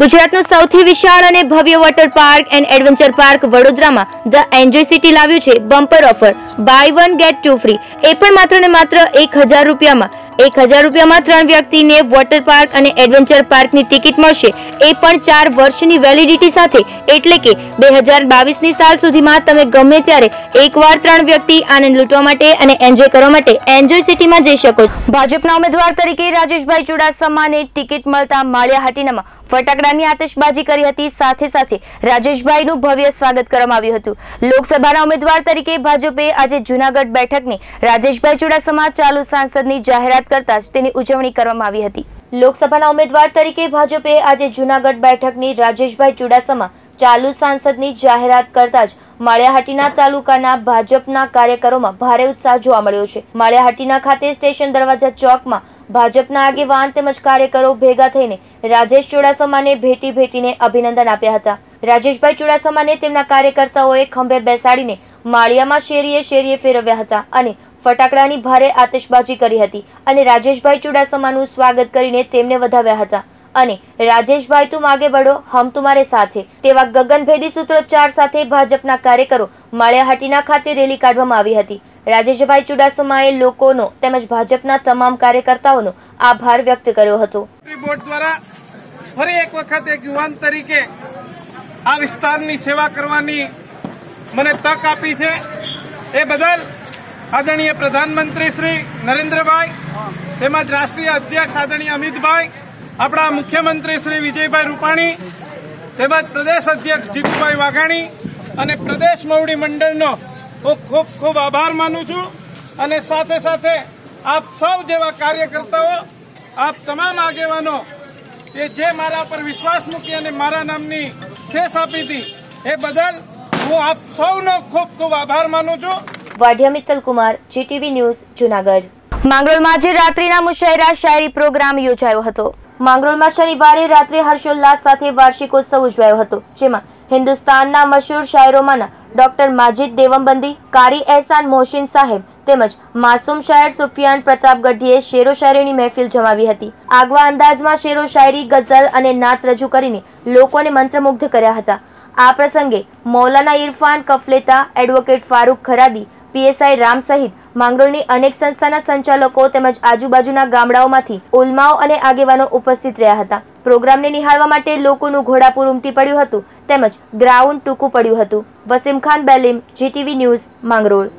ગુજરાતનું સૌથી વિશાળ અને ભવ્ય water park and adventure park વડોદરામાં ધ એન્જોય સિટી લાવ્યું છે bumper offer buy one get two free એ પણ માત્ર ને માત્ર એક હજાર રૂપિયામાં. એક હજાર રૂપિયામાં ત્રણ વ્યક્તિને વોટર પાર્ક અને એડવેન્ચર પાર્કની ટિકિટ મળશે. એ પણ ચાર વર્ષની વેલિડિટી સાથે. એટલે કે બે હજાર બાવીસની સાલ સુધીમાં તમે ગમે ત્યારે એકવાર ત્રણ વ્યક્તિ આનંદ લૂંટવા માટે અને એન્જોય કરવા માટે એન્જોય સિટીમાં જઈ શકો ભાજપના ઉમેદવાર તરીકે રાજેશભાઈ ચુડાસમાને ટિકિટ મળતા માળિયા હાટીનામાં ફટાકડાની આતશબાજી કરી હતી. સાથે સાથે રાજેશભાઈનું ભવ્ય સ્વાગત કરવામાં આવ્યું હતું. લોકસભાના ઉમેદવાર તરીકે ભાજપે આજે જૂનાગઢ બેઠકની રાજેશભાઈ ચુડાસમા ચાલુ સાંસદની જાહેરાત કરતા જ તેની ઉજવણી કરવામાં આવી હતી. લોકસભાના ઉમેદવાર તરીકે ભાજપે આજે જૂનાગઢ બેઠકની રાજેશભાઈ ચુડાસમા ચાલુ સાંસદની જાહેરાત કરતા જ માળિયાહાટીના તાલુકાના ભાજપના કાર્યકરોમાં ભારે ઉત્સાહ જોવા મળ્યો છે. માળિયાહાટીના ખાતે સ્ટેશન દરવાજા ચોકમાં ભાજપના આગેવાન તેમજ કાર્યકરો ભેગા થઈને રાજેશ ચુડાસમાને ભેટી ભેટીને અભિનંદન આપ્યા હતા. રાજેશભાઈ ચુડાસમાને તેમના કાર્યકર્તાઓએ ખંભે બેસાડીને માળિયામાં શેરીએ શેરીએ ફેરવ્યા હતા અને ફટાકડાની ભારે આતશબાજી કરી હતી અને રાજેશભાઈ ચુડાસમાનું સ્વાગત કરીને તેમને વધાવ્યા હતા. અને રાજેશભાઈ તું આગે વડો હમ તુમારે સાથે. તેવા ગગનભેદી સૂત્રોચ્ચાર સાથે ભાજપના કાર્યકરો માળિયાહાટીના ખાતે રેલી કાઢવામાં આવી હતી. રાજેશભાઈ ચુડાસમાએ લોકોનો તેમજ ભાજપના તમામ કાર્યકર્તાઓનો આભાર વ્યક્ત કર્યો હતો. ફરી એક વખત એક યુવાન તરીકે આ વિસ્તારની સેવા કરવાની મને તક આપી છે. એ બદલ આદરણીય પ્રધાનમંત્રી શ્રી નરેન્દ્રભાઈ તેમજ રાષ્ટ્રીય અધ્યક્ષ આદરણીય અમિતભાઈ, આપણા મુખ્યમંત્રી શ્રી વિજયભાઈ રૂપાણી, તેમજ પ્રદેશ અધ્યક્ષ જીતુભાઈ વાઘાણી અને પ્રદેશ મવડી મંડળનો હું ખૂબ ખૂબ આભાર માનું છું અને સાથે સાથે આપ સૌ જેવા કાર્યકર્તાઓ, આપ તમામ આગેવાનો, એ જે મારા પર વિશ્વાસ મૂકી અને મારા નામની શેષ આપી હતી, એ બદલ હું આપ સૌનો ખૂબ ખૂબ આભાર માનું છું. Vadhiya Mittal Kumar GTV news Junagadh. માંગરોળમાં આજે રાત્રિના મુશાયરા શાયરી પ્રોગ્રામ યોજાયો હતો. માંગરોળમાં શનિવારે રાત્રે હર્ષોલ્લાસ સાથે વાર્ષિકોત્સવ ઉજવાયો હતો જેમાં હિન્દુસ્તાનના મશહૂર શાયરોમાંના ડોક્ટર માજીદ દેવમબંદી કારી એહસાન મોહસિન સાહેબ તેમજ માસૂમ શાયર સુફિયાન પ્રતાપ ગઢીએ શેરો શાયરીની મહેફિલ જમાવી હતી. આગવા અંદાજમાં શેરો શાયરી ગઝલ અને નાત રજૂ કરીને લોકોને મંત્રમુગ્ધ કર્યા હતા. આ પ્રસંગે મૌલાના ઇરફાન કફલેતા એડવોકેટ ફારૂક ખરાદી પીએસઆઈ રામ સહિત માંગરોળની અનેક સંસ્થાના સંચાલકો તેમજ આજુબાજુના ગામડાઓમાંથી ઉલમાઓ અને આગેવાનો ઉપસ્થિત રહ્યા હતા. પ્રોગ્રામને નિહાળવા માટે લોકોનું ઘોડાપુર ઉમટી પડ્યું હતું તેમજ ગ્રાઉન્ડ ટૂંકું પડ્યું હતું. Wasim Khan Belim, GTV news, Mangrol.